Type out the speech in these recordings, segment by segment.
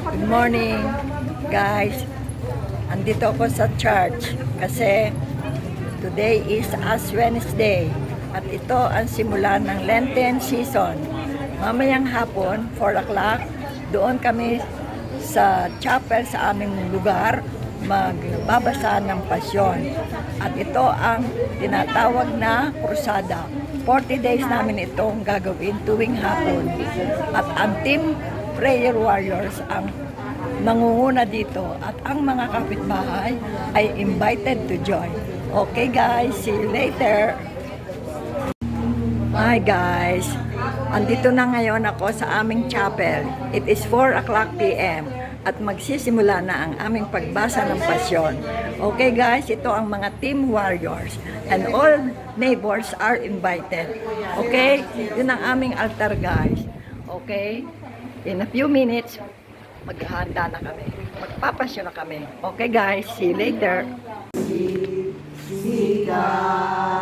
Good morning, guys. Andito ako sa church kasi today is Ash Wednesday at ito ang simula ng Lenten season. Mamayang hapon, 4 o'clock, doon kami sa chapel sa aming lugar magbabasa ng pasyon. At ito ang tinatawag na krusada. 40 days namin itong gagawin tuwing hapon. At ang team prayer warriors ang nangunguna dito at ang mga kapitbahay ay invited to join. Okay guys, see you later. Hi guys, andito na ngayon ako sa aming chapel. It is 4 o'clock p.m. at magsisimula na ang aming pagbasa ng pasyon. Okay guys, ito ang mga team warriors and all neighbors are invited. Okay, yun ang aming altar guys. Okay, in a few minutes, maghahanda na kami. Magpapasyon na kami. Okay guys, see you later. Sikatan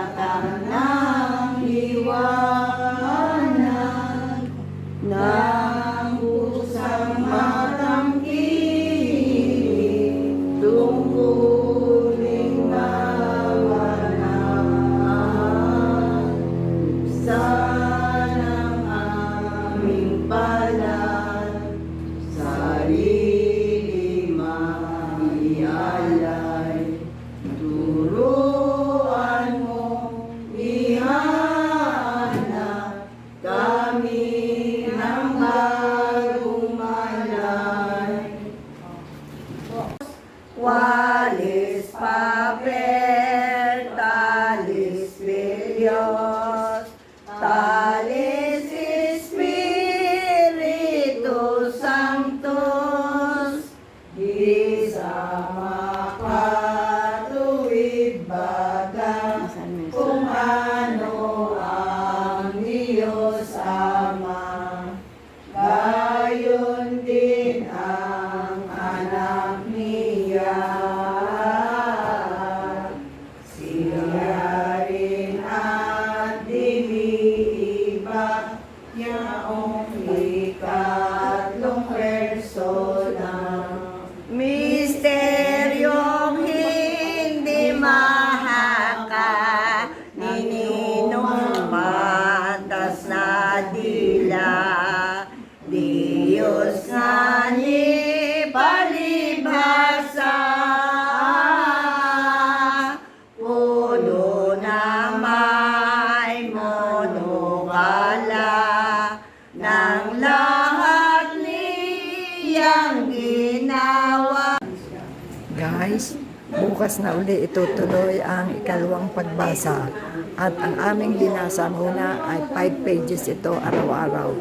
Guys, bukas na uli itutuloy ang ikalawang pagbasa at ang aming binasa muna ay 5 pages ito araw-araw.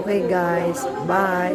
Okay guys, bye!